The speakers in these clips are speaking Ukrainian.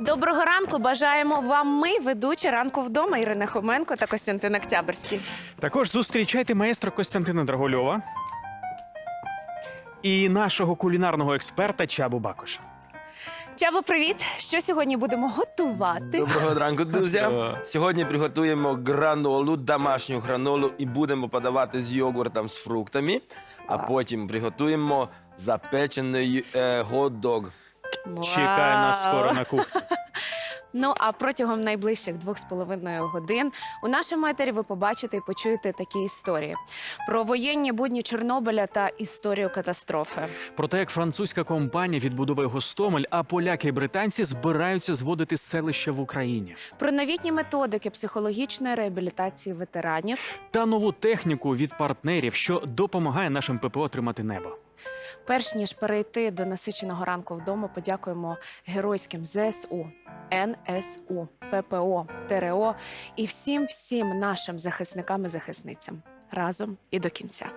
Доброго ранку. Бажаємо вам ми, ведучі ранку вдома Ірина Хоменко та Костянтин Октябрьський. Також зустрічайте маестро Костянтина Драгольова і нашого кулінарного експерта Чабу Бакоша. Чабо, привіт! Що сьогодні будемо готувати? Доброго ранку, друзі. Сьогодні приготуємо гранолу, домашню гранолу і будемо подавати з йогуртом з фруктами, а потім приготуємо запечений е, хот-дог. Чекає нас Вау! скоро на кухні. Ну а протягом найближчих двох з половиною годин у нашому етері ви побачите і почуєте такі історії про воєнні будні Чорнобиля та історію катастрофи. Про те, як французька компанія відбудовує Гостомель, а поляки і британці збираються зводити селища в Україні. Про новітні методики психологічної реабілітації ветеранів. Та нову техніку від партнерів, що допомагає нашим ППО тримати небо. Перш ніж перейти до насиченого ранку вдома, подякуємо геройським ЗСУ, НСУ, ППО, ТРО і всім всім нашим захисникам і захисницям разом і до кінця.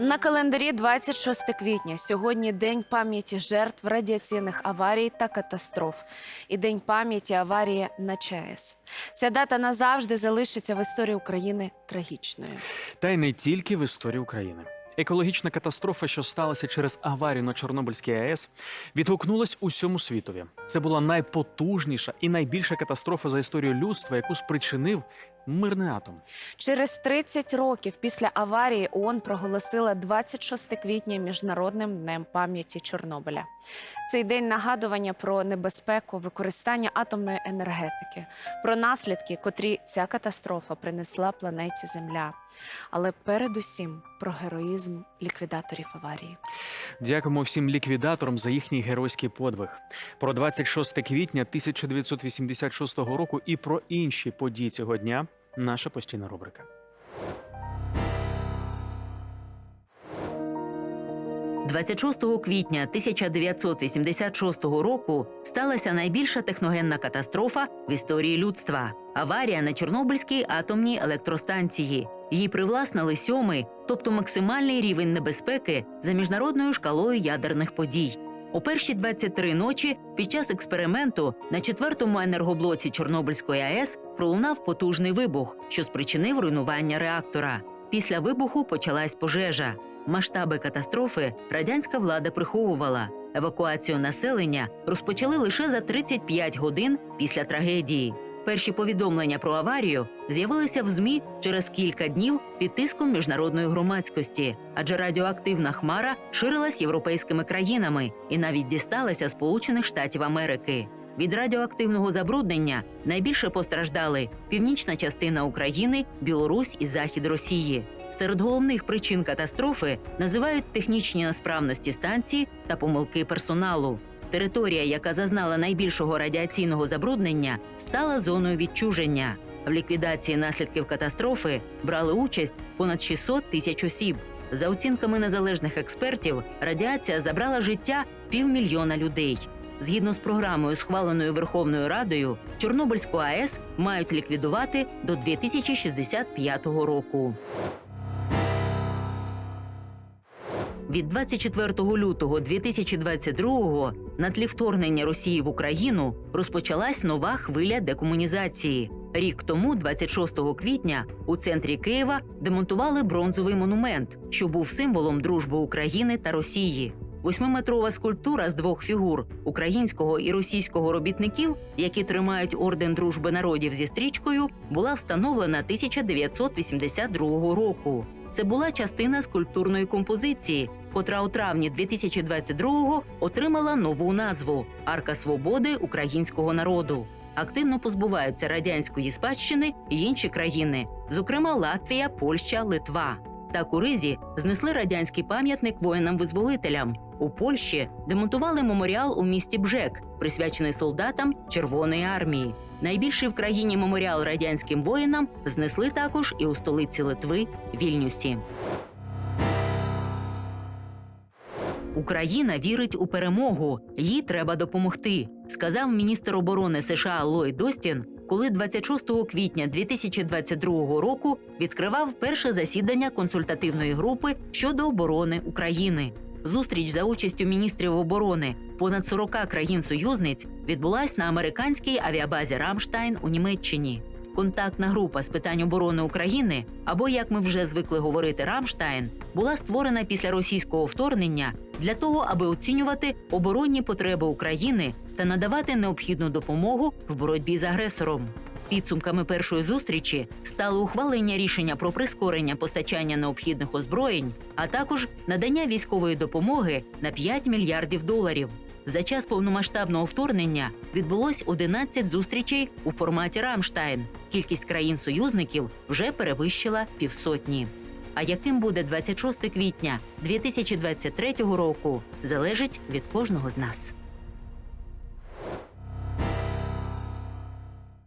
На календарі 26 квітня. Сьогодні день пам'яті жертв радіаційних аварій та катастроф і день пам'яті аварії на ЧАЕС. Ця дата назавжди залишиться в історії України трагічною. Та й не тільки в історії України. Екологічна катастрофа, що сталася через аварію на Чорнобильській АЕС, відгукнулась усьому світові. Це була найпотужніша і найбільша катастрофа за історію людства, яку спричинив мирний атом. Через 30 років після аварії ООН проголосила 26 квітня міжнародним днем пам'яті Чорнобиля. Цей день нагадування про небезпеку використання атомної енергетики, про наслідки, котрі ця катастрофа принесла планеті Земля, але передусім про героїзм ліквідаторів аварії. Дякуємо всім ліквідаторам за їхній геройський подвиг. Про 26 квітня 1986 року і про інші події цього дня. Наша постійна рубрика. – 26 квітня 1986 року сталася найбільша техногенна катастрофа в історії людства аварія на Чорнобильській атомній електростанції. Її привласнили сьомий, тобто максимальний рівень небезпеки за міжнародною шкалою ядерних подій. У перші 23 ночі під час експерименту на четвертому енергоблоці Чорнобильської АЕС пролунав потужний вибух, що спричинив руйнування реактора. Після вибуху почалась пожежа. Масштаби катастрофи радянська влада приховувала. Евакуацію населення розпочали лише за 35 годин після трагедії. Перші повідомлення про аварію з'явилися в ЗМІ через кілька днів під тиском міжнародної громадськості, адже радіоактивна хмара ширилась європейськими країнами і навіть дісталася Сполучених Штатів Америки. Від радіоактивного забруднення найбільше постраждали північна частина України, Білорусь і захід Росії. Серед головних причин катастрофи називають технічні несправності станції та помилки персоналу. Територія, яка зазнала найбільшого радіаційного забруднення, стала зоною відчуження. В ліквідації наслідків катастрофи брали участь понад 600 тисяч осіб. За оцінками незалежних експертів, радіація забрала життя півмільйона людей. Згідно з програмою, схваленою Верховною Радою, Чорнобильську АЕС мають ліквідувати до 2065 року. Від 24 лютого 2022-го на тлі вторгнення Росії в Україну розпочалась нова хвиля декомунізації. Рік тому, 26 квітня, у центрі Києва демонтували бронзовий монумент, що був символом дружби України та Росії. Восьмиметрова скульптура з двох фігур українського і російського робітників, які тримають орден дружби народів зі стрічкою, була встановлена 1982 року. Це була частина скульптурної композиції, котра у травні 2022-го отримала нову назву Арка свободи українського народу. Активно позбуваються радянської спадщини і інші країни, зокрема Латвія, Польща, Литва. Так у Ризі знесли радянський пам'ятник воїнам-визволителям. У Польщі демонтували меморіал у місті Бжек, присвячений солдатам Червоної армії. Найбільший в країні меморіал радянським воїнам знесли також і у столиці Литви Вільнюсі. Україна вірить у перемогу. Їй треба допомогти, сказав міністр оборони США Ллойд Остін, коли 26 квітня 2022 року відкривав перше засідання консультативної групи щодо оборони України. Зустріч за участю міністрів оборони понад 40 країн-союзниць відбулась на американській авіабазі Рамштайн у Німеччині. Контактна група з питань оборони України, або як ми вже звикли говорити, Рамштайн, була створена після російського вторгнення для того, аби оцінювати оборонні потреби України та надавати необхідну допомогу в боротьбі з агресором. Підсумками першої зустрічі стало ухвалення рішення про прискорення постачання необхідних озброєнь, а також надання військової допомоги на 5 мільярдів доларів. За час повномасштабного вторгнення відбулось 11 зустрічей у форматі Рамштайн. Кількість країн-союзників вже перевищила півсотні. А яким буде 26 квітня 2023 року, залежить від кожного з нас.